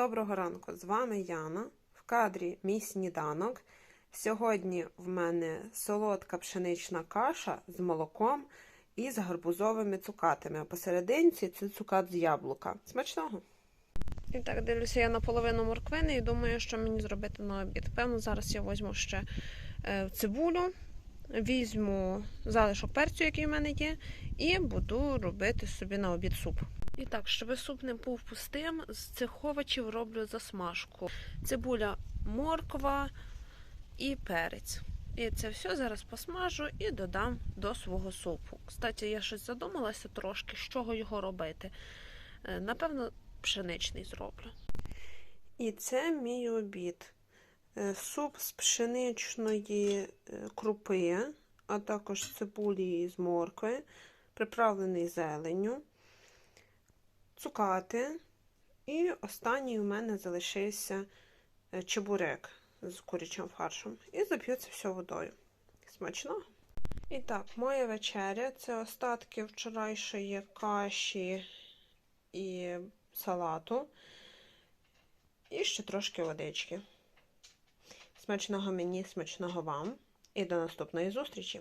Доброго ранку! З вами Яна. В кадрі мій сніданок. Сьогодні в мене солодка пшенична каша з молоком і з гарбузовими цукатами. А посерединці це цукат з яблука. Смачного! І так, дивлюся я на половину морквини і думаю, що мені зробити на обід. Певно, зараз я візьму ще е, цибулю, візьму залишок перцю, який в мене є, і буду робити собі на обід суп. І так, щоб суп не був пустим, з цих овочів роблю засмажку. Цибуля, морква і перець. І це все зараз посмажу і додам до свого супу. Кстати, я щось задумалася трошки, з чого його робити. Е, Напевно, пшеничний зроблю. І це мій обід. Е, Суп з пшеничної е, крупи, а також цибулі з моркви, приправлений зеленню цукати. І останній у мене залишився е, чебурек з курячим фаршем. І зап'ю це все водою. Смачно. І так, моя вечеря це остатки вчорашньої каші і салату. І ще трошки водички. Смачного мені, смачного вам. І до наступної зустрічі!